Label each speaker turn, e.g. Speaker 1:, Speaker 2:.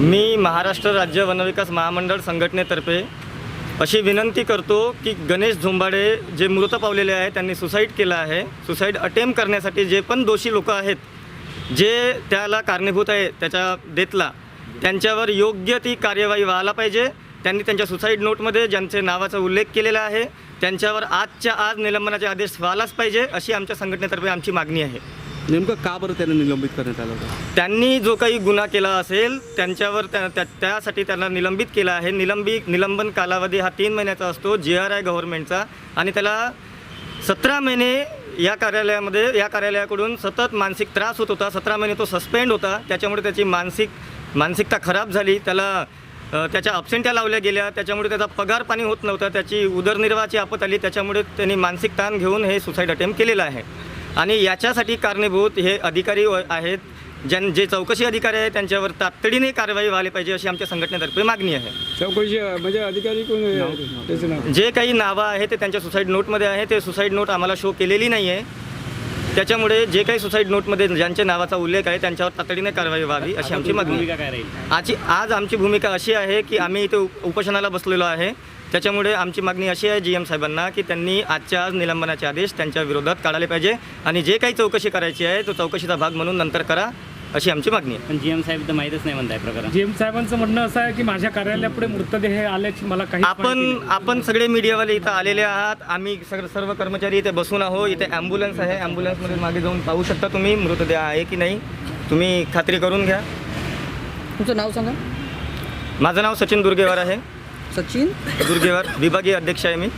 Speaker 1: मी महाराष्ट्र राज्य वनविकास महामंडळ संघटनेतर्फे अशी विनंती करतो की गणेश झोंबाडे जे मृत पावलेले आहे त्यांनी सुसाईड केलं आहे. सुसाईड अटेम्प करण्यासाठी जे पण दोषी लोक आहेत जे त्याला कारणीभूत आहे त्याच्या डेथला त्यांच्यावर योग्य ती कार्यवाही व्हायला पाहिजे. त्यांनी त्यांच्या सुसाईड नोटमध्ये ज्यांचे नावाचा उल्लेख केलेला आहे त्यांच्यावर आजच्या आज निलंबनाचे आदेश व्हायलाच पाहिजे अशी आमच्या संघटनेतर्फे आमची मागणी आहे.
Speaker 2: नेमकं का बरं त्याला निलंबित करण्यात आलं होतं?
Speaker 1: त्यांनी जो काही गुन्हा केला असेल त्यांच्यावर त्या त्या- त्यासाठी त्यांना निलंबित केलं आहे. निलंबित निलंबन कालावधी हा तीन महिन्याचा असतो जी आर आय गव्हर्नमेंटचा आणि त्याला सतरा महिने या कार्यालयामध्ये या कार्यालयाकडून सतत मानसिक त्रास होत होता. सतरा महिने तो सस्पेंड होता. त्याच्यामुळे त्याची मानसिक मानसिकता खराब झाली. त्याला त्याच्या अपसेंट्या लावल्या गेल्या. त्याच्यामुळे त्याचा पगार पाणी होत नव्हता. त्याची उदरनिर्वाहाची आपत आली. त्याच्यामुळे त्यांनी मानसिक ताण घेऊन हे सुसाईड अटेम्प्ट केलेलं आहे. आणि याच्यासाठी कारणीभूत हे अधिकारी व- आहेत. ज्यां जे चौकशी अधिकारी आहेत त्यांच्यावर तातडीने कारवाई व्हायला पाहिजे अशी आमच्या संघटनेतर्फे मागणी आहे.
Speaker 3: चौकशी म्हणजे अधिकारी कोण आहे? त्याचं नाव.
Speaker 1: जे काही नावं आहे ते त्यांच्या सुसाईड नोटमध्ये आहे. ते सुसाईड नोट आम्हाला शो केलेली नाही आहे त्याच्यामुळे जे काही सुसाईड नोटमध्ये ज्यांच्या नावाचा उल्लेख आहे त्यांच्यावर तातडीने कारवाई व्हावी अशी आमची मागणी आहे. आजची आज आमची भूमिका अशी आहे की आम्ही इथे उप- उपोषणाला बसलेलो आहे. त्याच्यामुळे आमची मागणी अशी आहे जी एम साहेबांना की त्यांनी आजच्या आज निलंबनाचे आदेश त्यांच्या विरोधात काढायला पाहिजे. आणि जे काही चौकशी करायची आहे तो चौकशीचा भाग म्हणून नंतर करा. अशी आमची मागणी आहे.
Speaker 4: पण जी एम साहेब तर माहीतच नाही म्हणताय प्रकरण.
Speaker 5: जी एम साहेबांचं म्हणणं असं आहे की माझ्या कार्यालयापुढे मृतदेह आल्याची मला काही
Speaker 1: आपण आपण सगळे मीडियावाले इथं आलेले आहात. आम्ही सगळे सर्व कर्मचारी इथे बसून आहो इथे ॲम्ब्युलन्स आहे. ॲम्ब्युलन्समध्ये मागे जाऊन पाहू शकता तुम्ही मृतदेह आहे की नाही. तुम्ही खात्री करून घ्या.
Speaker 6: तुमचं नाव सांगा.
Speaker 1: माझं नाव सचिन दुर्गेवार आहे.
Speaker 6: सचिन?
Speaker 1: दुर्गेवार विभागीय अध्यक्ष आहे मी.